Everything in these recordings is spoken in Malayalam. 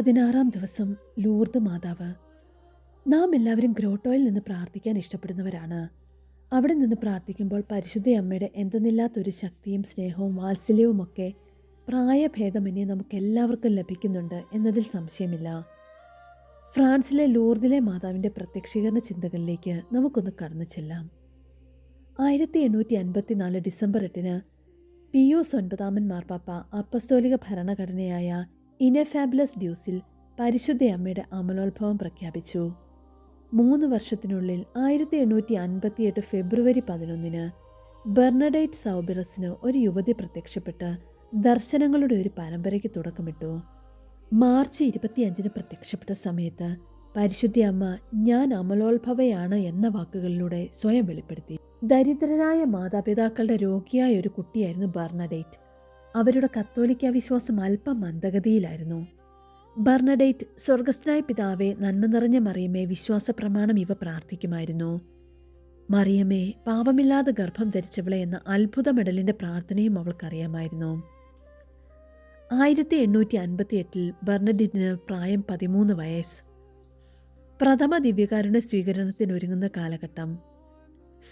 പതിനാറാം ദിവസം ലൂർദ് മാതാവ് നാം എല്ലാവരും ഗ്രോട്ടോയിൽ നിന്ന് പ്രാർത്ഥിക്കാൻ ഇഷ്ടപ്പെടുന്നവരാണ്. അവിടെ നിന്ന് പ്രാർത്ഥിക്കുമ്പോൾ പരിശുദ്ധ അമ്മയുടെ എന്തെന്നില്ലാത്തൊരു ശക്തിയും സ്നേഹവും വാത്സല്യവുമൊക്കെ പ്രായഭേദമന്യേ നമുക്ക് എല്ലാവർക്കും ലഭിക്കുന്നുണ്ട് എന്നതിൽ സംശയമില്ല. ഫ്രാൻസിലെ ലൂർദിലെ മാതാവിന്റെ പ്രത്യക്ഷീകരണ ചിന്തകളിലേക്ക് നമുക്കൊന്ന് കടന്നു ചെല്ലാം. ആയിരത്തി എണ്ണൂറ്റി അൻപത്തിനാല് ഡിസംബർ എട്ടിന് പിയൂസ് ഒൻപതാമൻ മാർപ്പാപ്പ അപ്പസ്തോലിക ഭരണഘടനയായ ഇനഫാബുലസ് ഡ്യൂസിൽ പരിശുദ്ധ അമ്മയുടെ അമലോത്ഭവം പ്രഖ്യാപിച്ചു. മൂന്ന് വർഷത്തിനുള്ളിൽ ആയിരത്തി എണ്ണൂറ്റി അൻപത്തിയെട്ട് ഫെബ്രുവരി പതിനൊന്നിന് ബെർണഡൈറ്റ് സൗബിറസിന് ഒരു യുവതി പ്രത്യക്ഷപ്പെട്ട് ദർശനങ്ങളുടെ ഒരു പരമ്പരയ്ക്ക് തുടക്കമിട്ടു. മാർച്ച് ഇരുപത്തിയഞ്ചിന് പ്രത്യക്ഷപ്പെട്ട സമയത്ത് പരിശുദ്ധ അമ്മ ഞാൻ അമലോത്ഭവയാണ് എന്ന വാക്കുകളിലൂടെ സ്വയം വെളിപ്പെടുത്തി. ദരിദ്രരായ മാതാപിതാക്കളുടെ രോഗിയായ ഒരു കുട്ടിയായിരുന്നു ബർണഡേറ്റ്. അവരുടെ കത്തോലിക്ക വിശ്വാസം അല്പം മന്ദഗതിയിലായിരുന്നു. ബർണഡേറ്റ് സ്വർഗസ്ഥനായ പിതാവെ നന്മ നിറഞ്ഞ മറിയമേ വിശ്വാസ പ്രമാണം ഇവ പ്രാർത്ഥിക്കുമായിരുന്നു. മറിയമേ പാപമില്ലാതെ ഗർഭം ധരിച്ചവളെ എന്ന അത്ഭുത മെഡലിന്റെ പ്രാർത്ഥനയും അവൾക്കറിയാമായിരുന്നു. ആയിരത്തി എണ്ണൂറ്റി അൻപത്തി എട്ടിൽ ബർണഡിറ്റിന് പ്രായം പതിമൂന്ന് വയസ്സ്. പ്രഥമ ദിവ്യകാരുടെ സ്വീകരണത്തിനൊരുങ്ങുന്ന കാലഘട്ടം.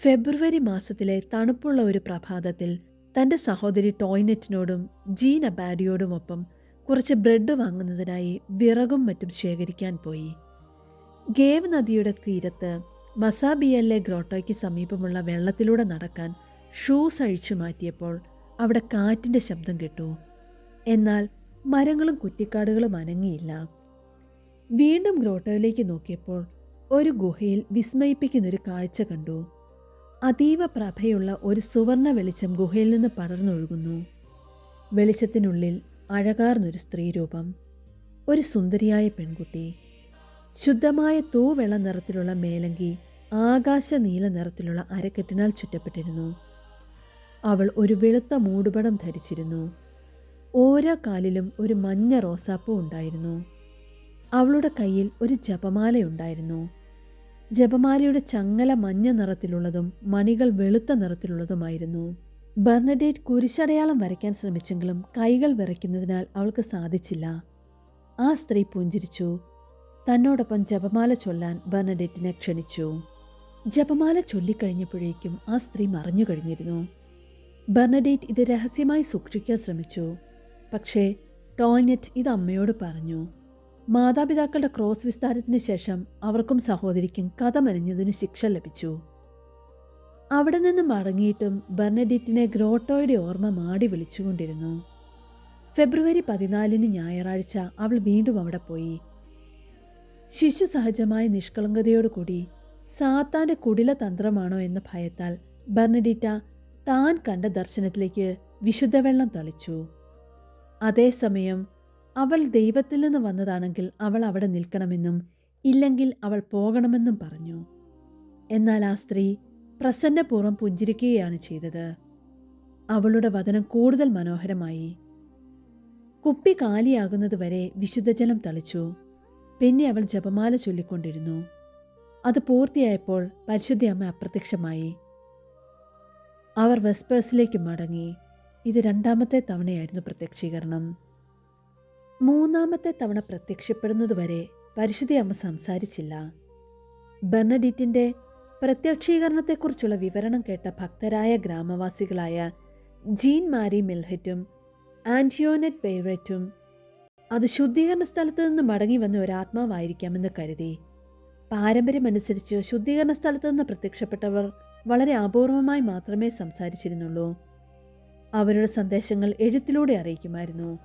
ഫെബ്രുവരി മാസത്തിലെ തണുപ്പുള്ള ഒരു പ്രഭാതത്തിൽ തന്റെ സഹോദരി ടോയ്നെറ്റിനോടും ജീൻ അബാഡിയോടുമൊപ്പം കുറച്ച് ബ്രെഡ് വാങ്ങുന്നതിനായി വിറകും മറ്റും ശേഖരിക്കാൻ പോയി. ഗേവ് നദിയുടെ തീരത്ത് മസാബിയല്ലെ ഗ്രോട്ടോയ്ക്ക് സമീപമുള്ള വെള്ളത്തിലൂടെ നടക്കാൻ ഷൂസ് അഴിച്ചു മാറ്റിയപ്പോൾ അവിടെ കാറ്റിന്റെ ശബ്ദം കേട്ടു. എന്നാൽ മരങ്ങളും കുറ്റിക്കാടുകളും അനങ്ങിയില്ല. വീണ്ടും ഗ്രോട്ടോയിലേക്ക് നോക്കിയപ്പോൾ ഒരു ഗുഹയിൽ വിസ്മയിപ്പിക്കുന്നൊരു കാഴ്ച കണ്ടു. അതീവ പ്രഭയുള്ള ഒരു സുവർണ വെളിച്ചം ഗുഹയിൽ നിന്ന് പടർന്നൊഴുകുന്നു. വെളിച്ചത്തിനുള്ളിൽ അഴകാർന്നൊരു സ്ത്രീരൂപം. ഒരു സുന്ദരിയായ പെൺകുട്ടി. ശുദ്ധമായ തൂവെള്ള നിറത്തിലുള്ള മേലങ്കി ആകാശ നീല നിറത്തിലുള്ള അരക്കെട്ടിനാൽ ചുറ്റപ്പെട്ടിരുന്നു. അവൾ ഒരു വെളുത്ത മൂടുപടം ധരിച്ചിരുന്നു. ഓരോ കാലിലും ഒരു മഞ്ഞ റോസാപ്പൂ ഉണ്ടായിരുന്നു. അവളുടെ കയ്യിൽ ഒരു ജപമാലയുണ്ടായിരുന്നു. ജപമാലയുടെ ചങ്ങല മഞ്ഞ നിറത്തിലുള്ളതും മണികൾ വെളുത്ത നിറത്തിലുള്ളതുമായിരുന്നു. ബർണഡേറ്റ് കുരിശടയാളം വരയ്ക്കാൻ ശ്രമിച്ചെങ്കിലും കൈകൾ വിറയ്ക്കുന്നതിനാൽ അവൾക്ക് സാധിച്ചില്ല. ആ സ്ത്രീ പുഞ്ചിരിച്ചു. തന്നോടൊപ്പം ജപമാല ചൊല്ലാൻ ബർണഡേറ്റിനെ ക്ഷണിച്ചു. ജപമാല ചൊല്ലിക്കഴിഞ്ഞപ്പോഴേക്കും ആ സ്ത്രീ മറഞ്ഞു കഴിഞ്ഞിരുന്നു. ബർണഡേറ്റ് ഇത് രഹസ്യമായി സൂക്ഷിക്കാൻ ശ്രമിച്ചു. പക്ഷേ ടോയ്നെറ്റ് ഇത് അമ്മയോട് പറഞ്ഞു. മാതാപിതാക്കളുടെ ക്രോസ് വിസ്താരത്തിന് ശേഷം അവർക്കും സഹോദരിക്കും കഥ മെനഞ്ഞതിന് ശിക്ഷ ലഭിച്ചു. അവിടെ നിന്ന് മടങ്ങിയിട്ടും ബെർണഡിറ്റിനെ ഗ്രോട്ടോയുടെ ഓർമ്മ മാടി വിളിച്ചുകൊണ്ടിരുന്നു. ഫെബ്രുവരി പതിനാലിന് ഞായറാഴ്ച അവൾ വീണ്ടും അവിടെ പോയി. ശിശു സഹജമായ നിഷ്കളങ്കതയോടുകൂടി സാത്താന്റെ കുടില തന്ത്രമാണോ എന്ന ഭയത്താൽ ബെർണഡിറ്റ താൻ കണ്ട ദർശനത്തിലേക്ക് വിശുദ്ധവെള്ളം തളിച്ചു. അതേസമയം അവൾ ദൈവത്തിൽ നിന്ന് വന്നതാണെങ്കിൽ അവൾ അവിടെ നിൽക്കണമെന്നും ഇല്ലെങ്കിൽ അവൾ പോകണമെന്നും പറഞ്ഞു. എന്നാൽ ആ സ്ത്രീ പ്രസന്നപൂർവം പുഞ്ചിരിക്കുകയാണ് ചെയ്തത്. അവളുടെ വചനം കൂടുതൽ മനോഹരമായി. കുപ്പി കാലിയാകുന്നതുവരെ വിശുദ്ധജലം തളിച്ചു. പിന്നെ അവൾ ജപമാല ചൊല്ലിക്കൊണ്ടിരുന്നു. അത് പൂർത്തിയായപ്പോൾ പരിശുദ്ധി അമ്മ അപ്രത്യക്ഷമായി. അവർ വെസ്പേഴ്സിലേക്ക് മടങ്ങി. ഇത് രണ്ടാമത്തെ തവണയായിരുന്നു പ്രത്യക്ഷീകരണം. മൂന്നാമത്തെ തവണ പ്രത്യക്ഷപ്പെടുന്നതുവരെ പരിശുദ്ധി അമ്മ സംസാരിച്ചില്ല. ബെർണഡിറ്റിന്റെ പ്രത്യക്ഷീകരണത്തെക്കുറിച്ചുള്ള വിവരണം കേട്ട ഭക്തരായ ഗ്രാമവാസികളായ ജീൻ മാരി മിൽഹറ്റും ആന്റിയോനറ്റ് പേവറ്റും അത് ശുദ്ധീകരണ സ്ഥലത്ത് നിന്ന് മടങ്ങി വന്ന ഒരാത്മാവായിരിക്കാമെന്ന് കരുതി. പാരമ്പര്യമനുസരിച്ച് ശുദ്ധീകരണ സ്ഥലത്ത് നിന്ന് പ്രത്യക്ഷപ്പെട്ടവർ വളരെ അപൂർവമായി മാത്രമേ സംസാരിച്ചിരുന്നുള്ളൂ. അവരുടെ സന്ദേശങ്ങൾ എഴുത്തിലൂടെ അറിയിക്കുമായിരുന്നു.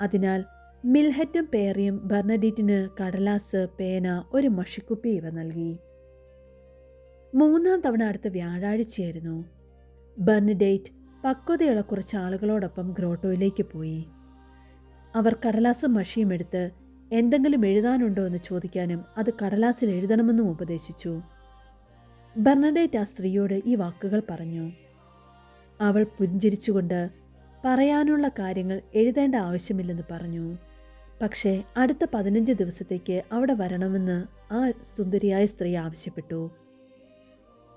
അതിനാൽ മിൽഹറ്റും പേറിയും ബർണഡീറ്റിന് കടലാസ് പേന ഒരു മഷിക്കുപ്പി ഇവ നൽകി. മൂന്നാം തവണ അടുത്ത വ്യാഴാഴ്ചയായിരുന്നു. ബർണഡേറ്റ് പക്വതയുള്ള കുറച്ച് ആളുകളോടൊപ്പം ഗ്രോട്ടോയിലേക്ക് പോയി. അവർ കടലാസും മഷിയും എടുത്ത് എന്തെങ്കിലും എഴുതാനുണ്ടോ എന്ന് ചോദിക്കാനും അത് കടലാസിൽ എഴുതണമെന്നും ഉപദേശിച്ചു. ബർണഡേറ്റ് ആ സ്ത്രീയോട് ഈ വാക്കുകൾ പറഞ്ഞു. അവൾ പുഞ്ചിരിച്ചുകൊണ്ട് പറയാനുള്ള കാര്യങ്ങൾ എഴുതേണ്ട ആവശ്യമില്ലെന്ന് പറഞ്ഞു. പക്ഷേ അടുത്ത പതിനഞ്ച് ദിവസത്തേക്ക് അവിടെ വരണമെന്ന് ആ സുന്ദരിയായ സ്ത്രീ ആവശ്യപ്പെട്ടു.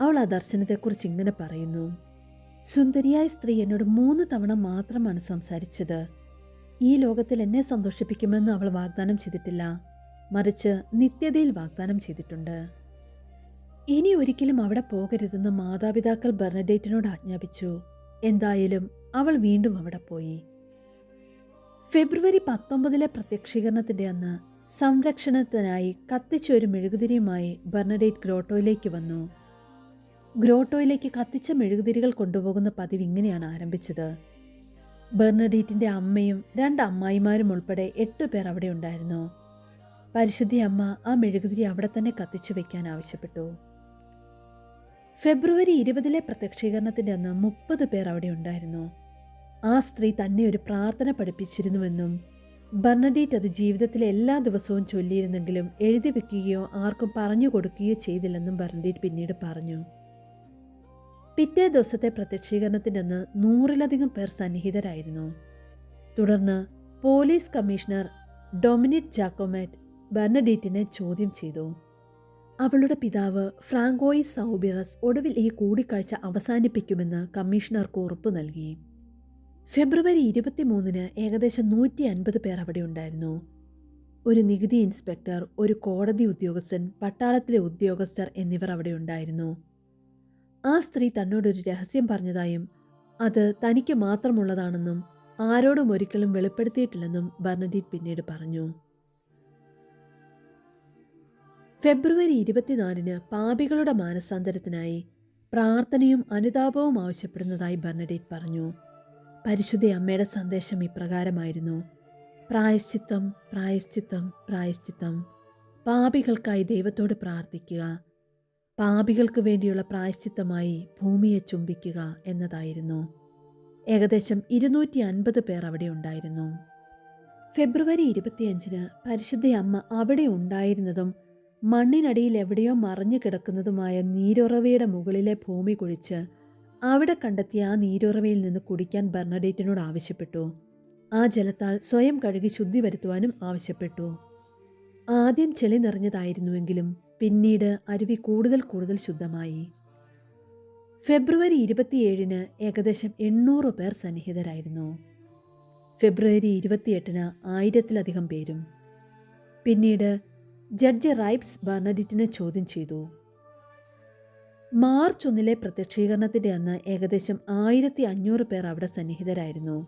അവൾ ആ ദർശനത്തെക്കുറിച്ച് ഇങ്ങനെ പറയുന്നു. സുന്ദരിയായ സ്ത്രീ എന്നോട് മൂന്ന് തവണ മാത്രമാണ് സംസാരിച്ചത്. ഈ ലോകത്തിൽ എന്നെ സന്തോഷിപ്പിക്കുമെന്ന് അവൾ വാഗ്ദാനം ചെയ്തിട്ടില്ല. മറിച്ച് നിത്യതയിൽ വാഗ്ദാനം ചെയ്തിട്ടുണ്ട്. ഇനി ഒരിക്കലും അവിടെ പോകരുതെന്ന് മാതാപിതാക്കൾ ബെർണഡേറ്റിനോട് ആജ്ഞാപിച്ചു. എന്തായാലും അവൾ വീണ്ടും അവിടെ പോയി. ഫെബ്രുവരി പത്തൊമ്പതിലെ പ്രത്യക്ഷീകരണത്തിന്റെ അന്ന് സംരക്ഷണത്തിനായി കത്തിച്ച ഒരു മെഴുകുതിരിയുമായി ബെർണഡേറ്റ് ഗ്രോട്ടോയിലേക്ക് വന്നു. ഗ്രോട്ടോയിലേക്ക് കത്തിച്ച മെഴുകുതിരികൾ കൊണ്ടുപോകുന്ന പതിവ് ഇങ്ങനെയാണ് ആരംഭിച്ചത്. ബെർണഡേറ്റിന്റെ അമ്മയും രണ്ട് അമ്മായിമാരും ഉൾപ്പെടെ എട്ട് പേർ അവിടെ ഉണ്ടായിരുന്നു. പരിശുദ്ധി അമ്മ ആ മെഴുകുതിരി അവിടെ തന്നെ കത്തിച്ചു വെക്കാൻ ആവശ്യപ്പെട്ടു. ഫെബ്രുവരി ഇരുപതിലെ പ്രത്യക്ഷീകരണത്തിന്റെ അന്ന് മുപ്പത് പേർ അവിടെ ഉണ്ടായിരുന്നു. ആ സ്ത്രീ തന്നെ ഒരു പ്രാർത്ഥന പഠിപ്പിച്ചിരുന്നുവെന്നും ബർണഡീറ്റ് അത് ജീവിതത്തിലെ എല്ലാ ദിവസവും ചൊല്ലിയിരുന്നെങ്കിലും എഴുതി വെക്കുകയോ ആർക്കും പറഞ്ഞു കൊടുക്കുകയോ ചെയ്തില്ലെന്നും ബർണഡീറ്റ് പിന്നീട് പറഞ്ഞു. പിറ്റേ ദിവസത്തെ പ്രത്യക്ഷീകരണത്തിന്റെ അന്ന് നൂറിലധികം പേർ സന്നിഹിതരായിരുന്നു. തുടർന്ന് പോലീസ് കമ്മീഷണർ ഡൊമിനിക് ജാക്കോമാറ്റ് ബർണഡീറ്റിനെ ചോദ്യം ചെയ്തു. അവളുടെ പിതാവ് ഫ്രാങ്കോയി സൗബിറസ് ഒടുവിൽ ഈ കൂടിക്കാഴ്ച അവസാനിപ്പിക്കുമെന്ന് കമ്മീഷണർക്ക് ഉറപ്പ് നൽകി. ഫെബ്രുവരി ഇരുപത്തിമൂന്നിന് ഏകദേശം നൂറ്റി അൻപത് പേർ അവിടെ ഉണ്ടായിരുന്നു. ഒരു നികുതി ഇൻസ്പെക്ടർ ഒരു കോടതി ഉദ്യോഗസ്ഥൻ പട്ടാളത്തിലെ ഉദ്യോഗസ്ഥർ എന്നിവർ അവിടെ ഉണ്ടായിരുന്നു. ആ സ്ത്രീ തന്നോടൊരു രഹസ്യം പറഞ്ഞതായും അത് തനിക്ക് മാത്രമുള്ളതാണെന്നും ആരോടും ഒരിക്കലും വെളിപ്പെടുത്തിയിട്ടില്ലെന്നും ബർണഡീറ്റ് പിന്നീട് പറഞ്ഞു. ഫെബ്രുവരി ഇരുപത്തിനാലിന് പാപികളുടെ മാനസാന്തരത്തിനായി പ്രാർത്ഥനയും അനുതാപവും ആവശ്യപ്പെടുന്നതായി ബർണഡേറ്റ് പറഞ്ഞു. പരിശുദ്ധ അമ്മയുടെ സന്ദേശം ഇപ്രകാരമായിരുന്നു. പ്രായശ്ചിത്തം പ്രായശ്ചിത്തം പ്രായശ്ചിത്തം. പാപികൾക്കായി ദൈവത്തോട് പ്രാർത്ഥിക്കുക. പാപികൾക്ക് വേണ്ടിയുള്ള പ്രായശ്ചിത്തമായി ഭൂമിയെ ചുംബിക്കുക എന്നതായിരുന്നു. ഏകദേശം ഇരുന്നൂറ്റി അൻപത് പേർ അവിടെ ഉണ്ടായിരുന്നു. ഫെബ്രുവരി ഇരുപത്തിയഞ്ചിന് പരിശുദ്ധ അമ്മ അവിടെ ഉണ്ടായിരുന്നതും മണ്ണിനടിയിൽ എവിടെയോ മറഞ്ഞു കിടക്കുന്നതുമായ നീരുറവയുടെ മുകളിലെ ഭൂമി കുഴിച്ച് അവിടെ കണ്ടെത്തിയ ആ നീരുറവയിൽ നിന്ന് കുടിക്കാൻ ബർണഡേറ്റിനോട് ആവശ്യപ്പെട്ടു. ആ ജലത്താൽ സ്വയം കഴുകി ശുദ്ധി വരുത്തുവാനും ആവശ്യപ്പെട്ടു. ആദ്യം ചെളി നിറഞ്ഞതായിരുന്നുവെങ്കിലും പിന്നീട് അരുവി കൂടുതൽ കൂടുതൽ ശുദ്ധമായി. ഫെബ്രുവരി ഇരുപത്തിയേഴിന് ഏകദേശം എണ്ണൂറ് പേർ സന്നിഹിതരായിരുന്നു. ഫെബ്രുവരി ഇരുപത്തിയെട്ടിന് ആയിരത്തിലധികം പേരും. പിന്നീട് ജഡ്ജി റൈപ്സ് ബർണഡിറ്റിനെ ചോദ്യം ചെയ്തു. മാർച്ച് ഒന്നിലെ പ്രത്യക്ഷീകരണത്തിന്റെ അന്ന് ഏകദേശം ആയിരത്തി അഞ്ഞൂറ് പേർ അവിടെ സന്നിഹിതരായിരുന്നു.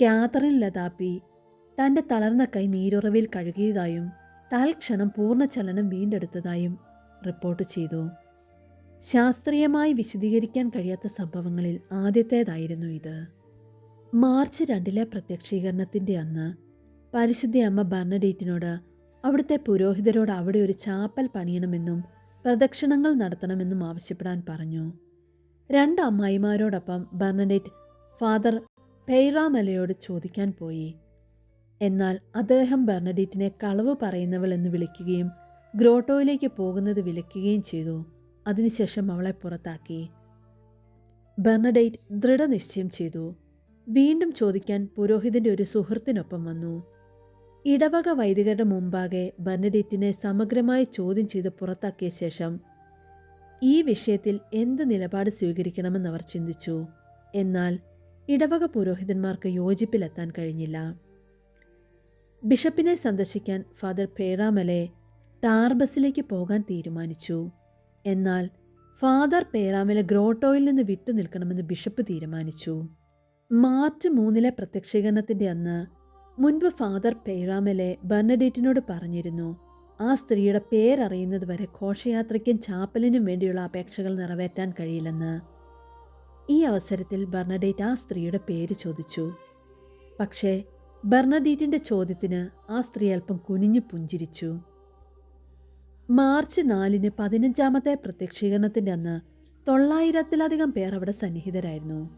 കാത്തറിൻ ലതാപ്പി തന്റെ തളർന്ന കൈ നീരുറവിൽ കഴുകിയതായും തൽക്ഷണം പൂർണചലനം വീണ്ടെടുത്തതായും റിപ്പോർട്ട് ചെയ്തു. ശാസ്ത്രീയമായി വിശദീകരിക്കാൻ കഴിയാത്ത സംഭവങ്ങളിൽ ആദ്യത്തേതായിരുന്നു ഇത്. മാർച്ച് രണ്ടിലെ പ്രത്യക്ഷീകരണത്തിന്റെ അന്ന് പരിശുദ്ധി അമ്മ ബർണഡേറ്റിനോട് അവിടുത്തെ പുരോഹിതരോട് അവിടെ ഒരു ചാപ്പൽ പണിയണമെന്നും പ്രദക്ഷിണങ്ങൾ നടത്തണമെന്നും ആവശ്യപ്പെടാൻ പറഞ്ഞു. രണ്ട് അമ്മായിമാരോടൊപ്പം ബർണഡേറ്റ് ഫാദർ പെയ്റാമലയോട് ചോദിക്കാൻ പോയി. എന്നാൽ അദ്ദേഹം ബർണഡേറ്റിനെ കളവ് പറയുന്നവൾ എന്ന് വിളിക്കുകയും ഗ്രോട്ടോയിലേക്ക് പോകുന്നത് വിലക്കുകയും ചെയ്തു. അതിനുശേഷം അവളെ പുറത്താക്കി. ബർണഡേറ്റ് ദൃഢനിശ്ചയം ചെയ്തു. വീണ്ടും ചോദിക്കാൻ പുരോഹിതന്റെ ഒരു സുഹൃത്തിനൊപ്പം വന്നു. ഇടവക വൈദികരുടെ മുമ്പാകെ ബർണഡേറ്റിനെ സമഗ്രമായി ചോദ്യം ചെയ്ത് പുറത്താക്കിയ ശേഷം ഈ വിഷയത്തിൽ എന്ത് നിലപാട് സ്വീകരിക്കണമെന്ന് അവർ ചിന്തിച്ചു? എന്നാൽ ഇടവക പുരോഹിതന്മാർക്ക് യോജിപ്പിലെത്താൻ കഴിഞ്ഞില്ല. ബിഷപ്പിനെ സന്ദർശിക്കാൻ ഫാദർ പേറാമലെ ടാർബസിലേക്ക് പോകാൻ തീരുമാനിച്ചു. എന്നാൽ ഫാദർ പേറാമലെ ഗ്രോട്ടോയിൽ നിന്ന് വിട്ടു നിൽക്കണമെന്ന് ബിഷപ്പ് തീരുമാനിച്ചു. മാർച്ച് മൂന്നിലെ പ്രത്യക്ഷീകരണത്തിന്റെ അന്ന് മുൻപ് ഫാദർ പേരാമലെ ബർണഡേറ്റിനോട് പറഞ്ഞിരുന്നു ആ സ്ത്രീയുടെ പേരറിയുന്നത് വരെ ഘോഷയാത്രയ്ക്കും ചാപ്പലിനും വേണ്ടിയുള്ള അപേക്ഷകൾ നിറവേറ്റാൻ കഴിയില്ലെന്ന്. ഈ അവസരത്തിൽ ബർണഡേറ്റ് ആ സ്ത്രീയുടെ പേര് ചോദിച്ചു. പക്ഷേ ബർണഡീറ്റിന്റെ ചോദ്യത്തിന് ആ സ്ത്രീ അല്പം കുനിഞ്ഞു പുഞ്ചിരിച്ചു. മാർച്ച് നാലിന് പതിനഞ്ചാമത്തെ പ്രത്യക്ഷീകരണത്തിന്റെ അന്ന് തൊള്ളായിരത്തിലധികം പേർ അവിടെ സന്നിഹിതരായിരുന്നു.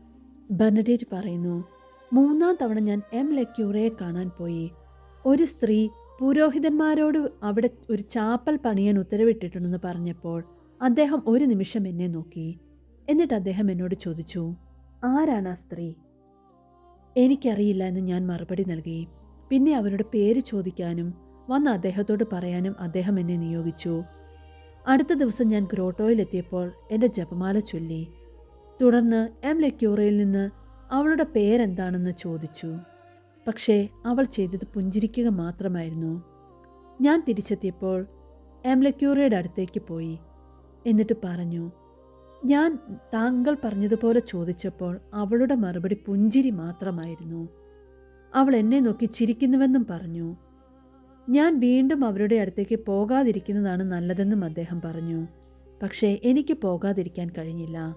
ബർണഡേറ്റ് പറയുന്നു മൂന്നാം തവണ ഞാൻ എം ലക്യൂറയെ കാണാൻ പോയി. ഒരു സ്ത്രീ പുരോഹിതന്മാരോട് അവിടെ ഒരു ചാപ്പൽ പണിയാൻ ഉത്തരവിട്ടിട്ടുണ്ടെന്ന് പറഞ്ഞപ്പോൾ അദ്ദേഹം ഒരു നിമിഷം എന്നെ നോക്കി. എന്നിട്ട് അദ്ദേഹം എന്നോട് ചോദിച്ചു ആരാണ് ആ സ്ത്രീ? എനിക്കറിയില്ല എന്ന് ഞാൻ മറുപടി നൽകി. പിന്നെ അവരുടെ പേര് ചോദിക്കാനും വന്ന് അദ്ദേഹത്തോട് പറയാനും അദ്ദേഹം എന്നെ നിയോഗിച്ചു. അടുത്ത ദിവസം ഞാൻ ഗ്രോട്ടോയിലെത്തിയപ്പോൾ എന്റെ ജപമാല ചൊല്ലി. തുടർന്ന് എം ലക്യൂറയിൽ നിന്ന് അവളുടെ പേരെന്താണെന്ന് ചോദിച്ചു. പക്ഷേ അവൾ ചെയ്തത് പുഞ്ചിരിക്കുക മാത്രമായിരുന്നു. ഞാൻ തിരിച്ചെത്തിയപ്പോൾ എംലക്യൂറയുടെ അടുത്തേക്ക് പോയി. എന്നിട്ട് പറഞ്ഞു ഞാൻ താങ്കൾ പറഞ്ഞതുപോലെ ചോദിച്ചപ്പോൾ അവളുടെ മറുപടി പുഞ്ചിരി മാത്രമായിരുന്നു. അവൾ എന്നെ നോക്കി ചിരിക്കുന്നുവെന്നും പറഞ്ഞു. ഞാൻ വീണ്ടും അവരുടെ അടുത്തേക്ക് പോകാതിരിക്കുന്നതാണ് നല്ലതെന്നും അദ്ദേഹം പറഞ്ഞു. പക്ഷേ എനിക്ക് പോകാതിരിക്കാൻ കഴിഞ്ഞില്ല.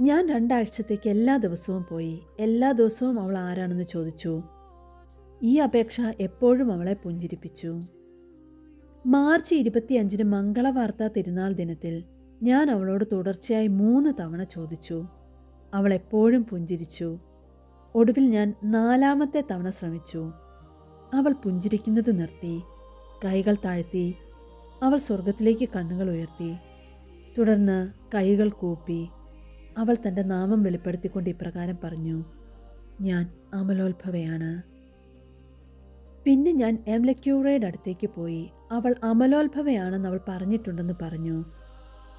ഞാൻ രണ്ടാഴ്ചത്തേക്ക് എല്ലാ ദിവസവും പോയി. എല്ലാ ദിവസവും അവൾ ആരാണെന്ന് ചോദിച്ചു. ഈ അപേക്ഷ എപ്പോഴും അവളെ പുഞ്ചിരിപ്പിച്ചു. മാർച്ച് ഇരുപത്തിയഞ്ചിന് മംഗളവാർത്ത തിരുനാൾ ദിനത്തിൽ ഞാൻ അവളോട് തുടർച്ചയായി മൂന്ന് തവണ ചോദിച്ചു. അവൾ എപ്പോഴും പുഞ്ചിരിച്ചു. ഒടുവിൽ ഞാൻ നാലാമത്തെ തവണ ശ്രമിച്ചു. അവൾ പുഞ്ചിരിക്കുന്നത് നിർത്തി. കൈകൾ താഴ്ത്തി. അവൾ സ്വർഗത്തിലേക്ക് കണ്ണുകൾ ഉയർത്തി. തുടർന്ന് കൈകൾ കൂപ്പി. അവൾ തന്റെ നാമം വെളിപ്പെടുത്തിക്കൊണ്ട് ഇപ്രകാരം പറഞ്ഞു ഞാൻ അമലോത്ഭവയാണ്. പിന്നെ ഞാൻ എംലക്യൂറയുടെ അടുത്തേക്ക് പോയി അവൾ അമലോത്ഭവയാണെന്ന് അവൾ പറഞ്ഞിട്ടുണ്ടെന്ന് പറഞ്ഞു.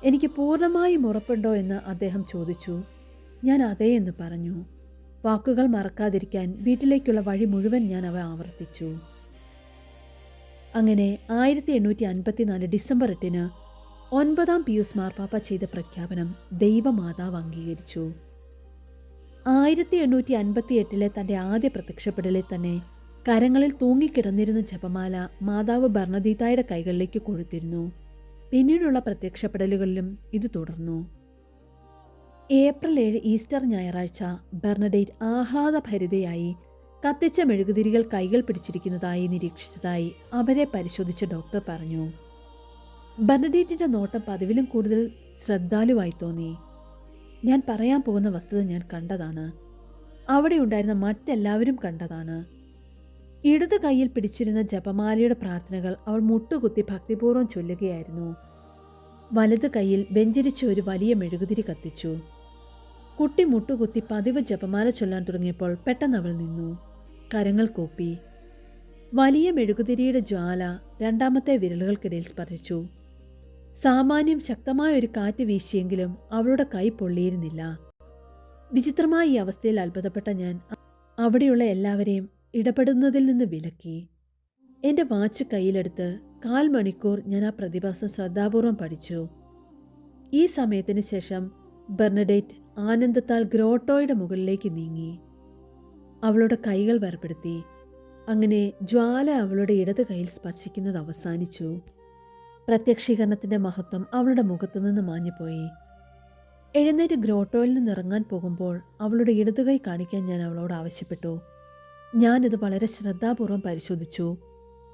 എനിക്ക് പൂർണമായും ഉറപ്പുണ്ടോ എന്ന് അദ്ദേഹം ചോദിച്ചു. ഞാൻ അതേ എന്ന് പറഞ്ഞു. വാക്കുകൾ മറക്കാതിരിക്കാൻ വീട്ടിലേക്കുള്ള വഴി മുഴുവൻ ഞാൻ അവ ആവർത്തിച്ചു. അങ്ങനെ ആയിരത്തി എണ്ണൂറ്റി അൻപത്തിനാല് ഡിസംബർ എട്ടിന് ഒൻപതാം പിയൂസ് മാർപ്പാപ്പ ചെയ്ത പ്രഖ്യാപനം ദൈവമാതാവ് അംഗീകരിച്ചു. ആയിരത്തി എണ്ണൂറ്റി അൻപത്തി എട്ടിലെ തന്റെ ആദ്യ പ്രത്യക്ഷപ്പെടലിൽ തന്നെ കരങ്ങളിൽ തൂങ്ങിക്കിടന്നിരുന്ന ജപമാല മാതാവ് ഭർണദീതായുടെ കൈകളിലേക്ക് കൊടുത്തിരുന്നു പിന്നീടുള്ള പ്രത്യക്ഷപ്പെടലുകളിലും ഇത് തുടർന്നു. ഏപ്രിൽ ഏഴ് ഈസ്റ്റർ ഞായറാഴ്ച ബെർണഡേറ്റ് ആഹ്ലാദഭരിതയായി കത്തിച്ച മെഴുകുതിരികൾ കൈകൾ പിടിച്ചിരിക്കുന്നതായി നിരീക്ഷിച്ചതായി അവരെ പരിശോധിച്ച ഡോക്ടർ പറഞ്ഞു. ബെർണഡേറ്റിന്റെ നോട്ടം പതിവിലും കൂടുതൽ ശ്രദ്ധാലുവായി തോന്നി. ഞാൻ പറയാൻ പോകുന്ന വസ്തുത ഞാൻ കണ്ടതാണ്. അവിടെ ഉണ്ടായിരുന്ന മറ്റെല്ലാവരും കണ്ടതാണ്. ഇടത് കയ്യിൽ പിടിച്ചിരുന്ന ജപമാലയുടെ പ്രാർത്ഥനകൾ അവൾ മുട്ടുകുത്തി ഭക്തിപൂർവം ചൊല്ലുകയായിരുന്നു. വലത് കയ്യിൽ വെഞ്ചരിച്ച ഒരു വലിയ മെഴുകുതിരി കത്തിച്ചു. കുട്ടി മുട്ടുകുത്തി പതിവ് ജപമാല ചൊല്ലാൻ തുടങ്ങിയപ്പോൾ പെട്ടെന്ന് അവൾ നിന്നു. കരങ്ങൾ കൂപ്പി. വലിയ മെഴുകുതിരിയുടെ ജ്വാല രണ്ടാമത്തെ വിരലുകൾക്കിടയിൽ സ്പർശിച്ചു. സാമാന്യം ശക്തമായ ഒരു കാറ്റ് വീശിയെങ്കിലും അവളുടെ കൈ പൊള്ളിയിരുന്നില്ല. വിചിത്രമായ ഈ അവസ്ഥയിൽ അത്ഭുതപ്പെട്ട ഞാൻ അവിടെയുള്ള എല്ലാവരെയും ഇടപെടുന്നതിൽ നിന്ന് വിലക്കി. എന്റെ വാച്ച് കയ്യിലെടുത്ത് കാൽ മണിക്കൂർ ഞാൻ ആ പ്രതിഭാസം ശ്രദ്ധാപൂർവം പഠിച്ചു. ഈ സമയത്തിന് ശേഷം ബെർണഡേറ്റ് ആനന്ദത്താൽ ഗ്രോട്ടോയുടെ മുകളിലേക്ക് നീങ്ങി. അവളുടെ കൈകൾ വേർപ്പെടുത്തി. അങ്ങനെ ജ്വാല അവളുടെ ഇടത് കൈയിൽ സ്പർശിക്കുന്നത് അവസാനിച്ചു. പ്രത്യക്ഷീകരണത്തിന്റെ മഹത്വം അവളുടെ മുഖത്തു നിന്ന് മാഞ്ഞുപോയി. എഴുന്നേറ്റ് ഗ്രോട്ടോയിൽ നിന്ന് ഇറങ്ങാൻ പോകുമ്പോൾ അവളുടെ ഇടതുകൈ കാണിക്കാൻ ഞാൻ അവളോട് ആവശ്യപ്പെട്ടു. ഞാനിത് വളരെ ശ്രദ്ധാപൂർവം പരിശോധിച്ചു.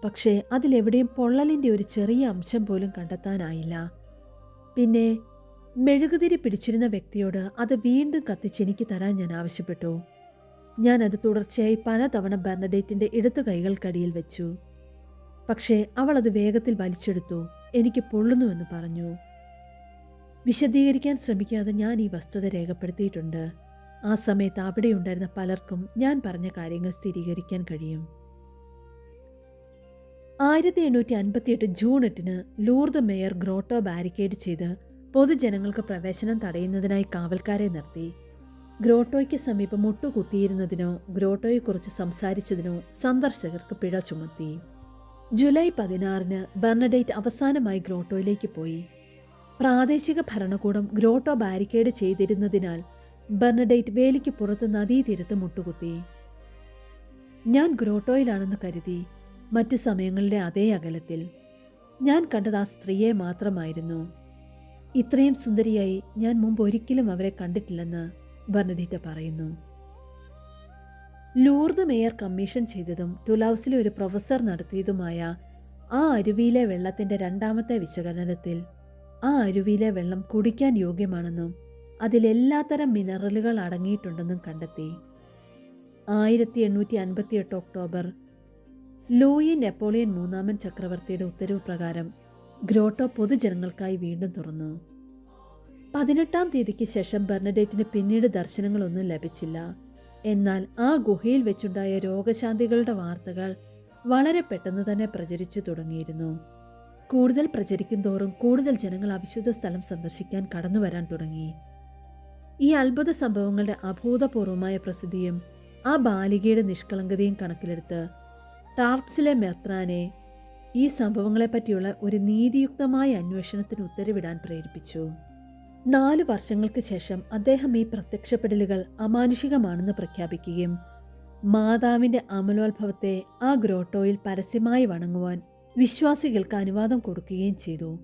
പക്ഷേ അതിലെവിടെയും പൊള്ളലിന്റെ ഒരു ചെറിയ അംശം പോലും കണ്ടെത്താനായില്ല. പിന്നെ മെഴുകുതിരി പിടിച്ചിരുന്ന വ്യക്തിയോട് അത് വീണ്ടും കത്തിച്ച് എനിക്ക് തരാൻ ഞാൻ ആവശ്യപ്പെട്ടു. ഞാനത് തുടർച്ചയായി പലതവണ ബെർണഡേറ്റിന്റെ ഇടത്തു കൈകൾക്കടിയിൽ വെച്ചു. പക്ഷേ അവൾ അത് വേഗത്തിൽ വലിച്ചെടുത്തു. എനിക്ക് പൊള്ളുന്നുവെന്ന് പറഞ്ഞു. വിശദീകരിക്കാൻ ശ്രമിക്കാതെ ഞാൻ ഈ വസ്തുത രേഖപ്പെടുത്തിയിട്ടുണ്ട്. ആ സമയത്ത് അവിടെ ഉണ്ടായിരുന്ന പലർക്കും ഞാൻ പറഞ്ഞ കാര്യങ്ങൾ സ്ഥിരീകരിക്കാൻ കഴിയും. ആയിരത്തി എണ്ണൂറ്റി അൻപത്തിയെട്ട് ജൂൺ എട്ടിന് ലൂർദ് മേയർ ഗ്രോട്ടോ ബാരിക്കേഡ് ചെയ്ത് പൊതുജനങ്ങൾക്ക് പ്രവേശനം തടയുന്നതിനായി കാവൽക്കാരെ നിർത്തി. ഗ്രോട്ടോയ്ക്ക് സമീപം മുട്ടുകുത്തിയിരുന്നതിനോ ഗ്രോട്ടോയെക്കുറിച്ച് സംസാരിച്ചതിനോ സന്ദർശകർക്ക് പിഴ ചുമത്തി. ജൂലൈ പതിനാറിന് ബെർണഡേറ്റ് അവസാനമായി ഗ്രോട്ടോയിലേക്ക് പോയി. പ്രാദേശിക ഭരണകൂടം ഗ്രോട്ടോ ബാരിക്കേഡ് ചെയ്തിരുന്നതിനാൽ ബെർണഡേറ്റ് വേലിക്ക് പുറത്ത് നദീതീരത്ത് മുട്ടുകുത്തി. ഞാൻ ഗ്രോട്ടോയിലാണെന്ന് കരുതി മറ്റു സമയങ്ങളിലെ അതേ അകലത്തിൽ. ഞാൻ കണ്ടത് ആ സ്ത്രീയെ മാത്രമായിരുന്നു. ഇത്രയും സുന്ദരിയായി ഞാൻ മുമ്പ് ഒരിക്കലും അവരെ കണ്ടിട്ടില്ലെന്ന് ബർണഡീറ്റ പറയുന്നു. ലൂർദ് മേയർ കമ്മീഷൻ ചെയ്തതും ടുലൌസിലെ ഒരു പ്രൊഫസർ നടത്തിയതുമായ ആ അരുവിയിലെ വെള്ളത്തിന്റെ രണ്ടാമത്തെ വിശകലനത്തിൽ ആ അരുവിയിലെ വെള്ളം കുടിക്കാൻ യോഗ്യമാണെന്നും അതിലെല്ലാത്തരം മിനറലുകൾ അടങ്ങിയിട്ടുണ്ടെന്നും കണ്ടെത്തി. ആയിരത്തി എണ്ണൂറ്റി അൻപത്തി എട്ട് ഒക്ടോബർ ലൂയി നെപ്പോളിയൻ മൂന്നാമൻ ചക്രവർത്തിയുടെ ഉത്തരവ് പ്രകാരം ഗ്രോട്ടോ പൊതുജനങ്ങൾക്കായി വീണ്ടും തുറന്നു. പതിനെട്ടാം തീയതിക്ക് ശേഷം ബെർണഡേറ്റിന് പിന്നീട് ദർശനങ്ങളൊന്നും ലഭിച്ചില്ല. എന്നാൽ ആ ഗുഹയിൽ വെച്ചുണ്ടായ രോഗശാന്തികളുടെ വാർത്തകൾ വളരെ പെട്ടെന്ന് തന്നെ പ്രചരിച്ചു തുടങ്ങിയിരുന്നു. കൂടുതൽ പ്രചരിക്കും തോറും കൂടുതൽ ജനങ്ങൾ അവിശുദ്ധ സ്ഥലം സന്ദർശിക്കാൻ കടന്നു വരാൻ തുടങ്ങി. ഈ അത്ഭുത സംഭവങ്ങളുടെ അഭൂതപൂർവമായ പ്രസിദ്ധിയും ആ ബാലികയുടെ നിഷ്കളങ്കതയും കണക്കിലെടുത്ത് ടാർപ്സിലെ മെത്രാനെ ഈ സംഭവങ്ങളെപ്പറ്റിയുള്ള ഒരു നീതിയുക്തമായ അന്വേഷണത്തിന് ഉത്തരവിടാൻ പ്രേരിപ്പിച്ചു. നാല് വർഷങ്ങൾക്ക് ശേഷം അദ്ദേഹം ഈ പ്രത്യക്ഷപ്പെടലുകൾ അമാനുഷികമാണെന്ന് പ്രഖ്യാപിക്കുകയും മാതാവിന്റെ അമലോത്ഭവത്തെ ആ ഗ്രോട്ടോയിൽ പരസ്യമായി വണങ്ങുവാൻ വിശ്വാസികൾക്ക് അനുവാദം കൊടുക്കുകയും ചെയ്തു.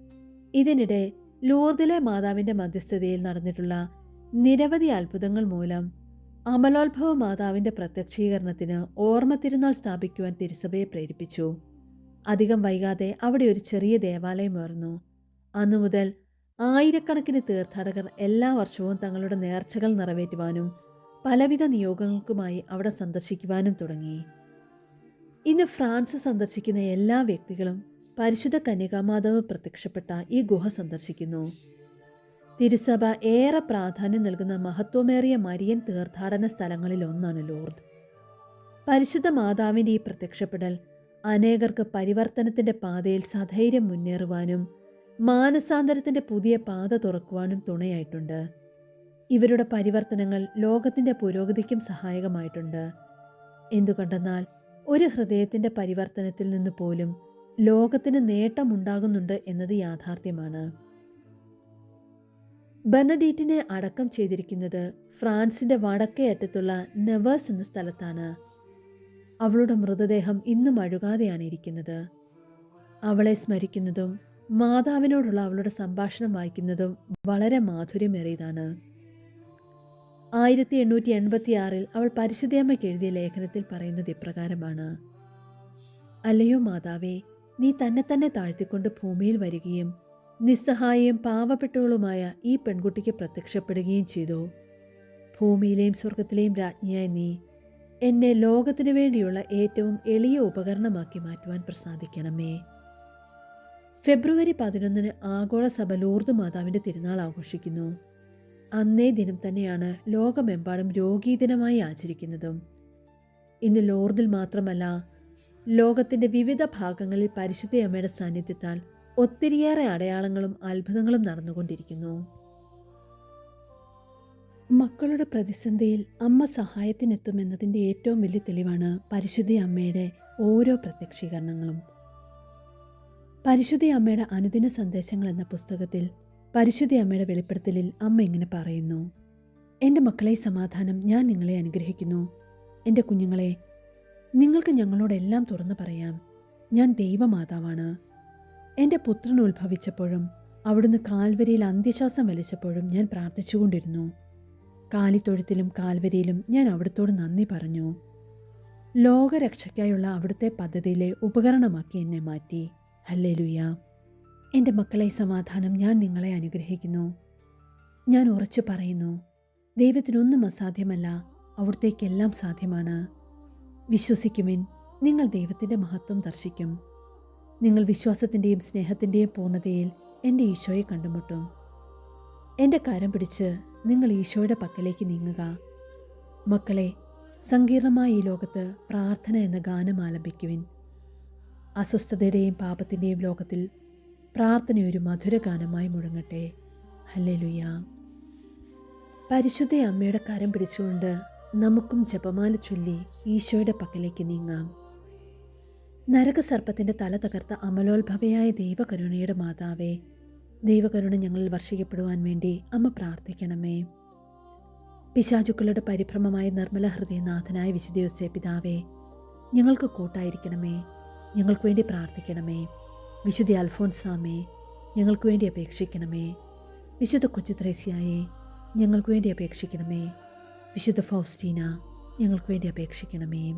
ഇതിനിടെ ലൂർദിലെ മാതാവിന്റെ മധ്യസ്ഥതയിൽ നടന്നിട്ടുള്ള നിരവധി അത്ഭുതങ്ങൾ മൂലം അമലോത്ഭവ മാതാവിന്റെ പ്രത്യക്ഷീകരണത്തിന് ഓർമ്മ തിരുനാൾ സ്ഥാപിക്കുവാൻ തിരുസഭയെ പ്രേരിപ്പിച്ചു. അധികം വൈകാതെ അവിടെ ഒരു ചെറിയ ദേവാലയം ഉയർന്നു. അന്നു മുതൽ ആയിരക്കണക്കിന് തീർത്ഥാടകർ എല്ലാ വർഷവും തങ്ങളുടെ നേർച്ചകൾ നിറവേറ്റുവാനും പലവിധ നിയോഗങ്ങൾക്കുമായി അവിടെ സന്ദർശിക്കുവാനും തുടങ്ങി. ഇന്ന് ഫ്രാൻസ് സന്ദർശിക്കുന്ന എല്ലാ വ്യക്തികളും പരിശുദ്ധ കന്യകാമാതാവ് പ്രത്യക്ഷപ്പെട്ട ഈ ഗുഹ സന്ദർശിക്കുന്നു. തിരുസഭ ഏറെ പ്രാധാന്യം നൽകുന്ന മഹത്വമേറിയ മരിയൻ തീർത്ഥാടന സ്ഥലങ്ങളിൽ ഒന്നാണ് ലോർദ്. പരിശുദ്ധ മാതാവിന്റെ ഈ പ്രത്യക്ഷപ്പെടൽ അനേകർക്ക് പരിവർത്തനത്തിന്റെ പാതയിൽ സധൈര്യം മുന്നേറുവാനും മാനസാന്തരത്തിന്റെ പുതിയ പാത തുറക്കുവാനും തുണയായിട്ടുണ്ട്. ഇവരുടെ പരിവർത്തനങ്ങൾ ലോകത്തിന്റെ പുരോഗതിക്കും സഹായകമായിട്ടുണ്ട്. എന്തുകൊണ്ടെന്നാൽ ഒരു ഹൃദയത്തിന്റെ പരിവർത്തനത്തിൽ നിന്ന് പോലും ലോകത്തിന് നേട്ടമുണ്ടാകുന്നുണ്ട് എന്നത് യാഥാർത്ഥ്യമാണ്. ബെനഡീറ്റിനെ അടക്കം ചെയ്തിരിക്കുന്നത് ഫ്രാൻസിന്റെ വടക്കേ അറ്റത്തുള്ള നെവേഴ്സ് എന്ന സ്ഥലത്താണ്. അവളുടെ മൃതദേഹം ഇന്നും അഴുകാതെയാണ് ഇരിക്കുന്നത്. അവളെ സ്മരിക്കുന്നതും മാതാവിനോടുള്ള അവളുടെ സംഭാഷണം വായിക്കുന്നതും വളരെ മാധുര്യമേറിയതാണ്. ആയിരത്തി എണ്ണൂറ്റി എൺപത്തി ആറിൽ അവൾ പരിശുദ്ധയമ്മയ്ക്ക് എഴുതിയ ലേഖനത്തിൽ പറയുന്നത് ഇപ്രകാരമാണ്. അല്ലയോ മാതാവേ നീ തന്നെ തന്നെ താഴ്ത്തിക്കൊണ്ട് ഭൂമിയിൽ വരികയും നിസ്സഹായയും പാവപ്പെട്ടവളുമായ ഈ പെൺകുട്ടിക്ക് പ്രത്യക്ഷപ്പെടുകയും ചെയ്തു. ഭൂമിയിലെയും സ്വർഗത്തിലെയും രാജ്ഞിയായ നീ എന്നെ ലോകത്തിനു വേണ്ടിയുള്ള ഏറ്റവും എളിയ ഉപകരണമാക്കി മാറ്റുവാൻ പ്രസാദിക്കണമേ. ഫെബ്രുവരി പതിനൊന്നിന് ആഗോള സഭ ലൂർദ് മാതാവിന്റെ തിരുനാൾ ആഘോഷിക്കുന്നു. അന്നേ ദിനം തന്നെയാണ് ലോകമെമ്പാടും രോഗീ ദിനമായി ആചരിക്കുന്നതും. ഇന്ന് ലോർദിൽ മാത്രമല്ല ലോകത്തിന്റെ വിവിധ ഭാഗങ്ങളിൽ പരിശുദ്ധയമ്മയുടെ സാന്നിധ്യത്താൽ ഒത്തിരിയേറെ അടയാളങ്ങളും അത്ഭുതങ്ങളും നടന്നുകൊണ്ടിരിക്കുന്നു. മക്കളുടെ പ്രതിസന്ധിയിൽ അമ്മ സഹായത്തിനെത്തുമെന്നതിന്റെ ഏറ്റവും വലിയ തെളിവാണ് പരിശുദ്ധി അമ്മയുടെ ഓരോ പ്രത്യക്ഷീകരണങ്ങളും. പരിശുദ്ധി അമ്മയുടെ അനുദിന സന്ദേശങ്ങൾ എന്ന പുസ്തകത്തിൽ പരിശുദ്ധി അമ്മയുടെ വെളിപ്പെടുത്തലിൽ അമ്മ ഇങ്ങനെ പറയുന്നു. എന്റെ മക്കളെ സമാധാനം ഞാൻ നിങ്ങളെ അനുഗ്രഹിക്കുന്നു. എന്റെ കുഞ്ഞുങ്ങളെ നിങ്ങൾക്ക് ഞങ്ങളോടെല്ലാം തുറന്നു പറയാം. ഞാൻ ദൈവമാതാവാണ്. എന്റെ പുത്രൻ ഉത്ഭവിച്ചപ്പോഴും അവിടുന്ന് കാൽവരിയിൽ അന്ത്യശ്വാസം വലിച്ചപ്പോഴും ഞാൻ പ്രാർത്ഥിച്ചുകൊണ്ടിരുന്നു. കാലിത്തൊഴുത്തിലും കാൽവരിയിലും ഞാൻ അവിടുത്തോട് നന്ദി പറഞ്ഞു. ലോകരക്ഷയ്ക്കായുള്ള അവിടുത്തെ പദ്ധതിയിലെ ഉപകരണമാക്കി എന്നെ മാറ്റി. ഹല്ലേലുയ എന്റെ മക്കളെ സമാധാനം ഞാൻ നിങ്ങളെ അനുഗ്രഹിക്കുന്നു. ഞാൻ ഉറച്ചു പറയുന്നു ദൈവത്തിനൊന്നും അസാധ്യമല്ല അവിടത്തേക്കെല്ലാം സാധ്യമാണ്. വിശ്വസിക്കുമിൻ നിങ്ങൾ ദൈവത്തിന്റെ മഹത്വം ദർശിക്കും. നിങ്ങൾ വിശ്വാസത്തിന്റെയും സ്നേഹത്തിന്റെയും പൂർണതയിൽ എന്റെ ഈശോയെ കണ്ടുമുട്ടും. എന്റെ കരം പിടിച്ച് നിങ്ങൾ ഈശോയുടെ പക്കലേക്ക് നീങ്ങുക. മക്കളെ സങ്കീർണമായ ഈ ലോകത്ത് പ്രാർത്ഥന എന്ന ഗാനം ആലപിക്കുവിൻ. അസ്വസ്ഥതയുടെയും പാപത്തിന്റെയും ലോകത്തിൽ പ്രാർത്ഥനയൊരു മധുരഗാനമായി മുഴങ്ങട്ടെ. ഹല്ലേലുയ. പരിശുദ്ധ അമ്മയുടെ കരം പിടിച്ചുകൊണ്ട് നമുക്കും ജപമാല ചൊല്ലി ഈശോയുടെ പക്കലേക്ക് നീങ്ങാം. നരകസർപ്പത്തിന്റെ തല തകർത്ത അമലോത്ഭവയായ ദൈവകരുണയുടെ മാതാവേ ദൈവകരുണ ഞങ്ങളിൽ വർഷിക്കപ്പെടുവാൻ വേണ്ടി അമ്മ പ്രാർത്ഥിക്കണമേ. പിശാചുക്കളുടെ പരിഭ്രമമായ നിർമ്മല ഹൃദയനാഥനായ വിശുദ്ധയോസേ പിതാവേ ഞങ്ങൾക്ക് കൂട്ടായിരിക്കണമേ. ഞങ്ങൾക്ക് വേണ്ടി പ്രാർത്ഥിക്കണമേ. വിശുദ്ധ അൽഫോൻസാമേ ഞങ്ങൾക്ക് വേണ്ടി അപേക്ഷിക്കണമേ. വിശുദ്ധ കൊച്ചുത്രേസ്യായെ ഞങ്ങൾക്ക് വേണ്ടി അപേക്ഷിക്കണമേ. വിശുദ്ധ ഫൗസ്റ്റീന ഞങ്ങൾക്ക് വേണ്ടി അപേക്ഷിക്കണമേ.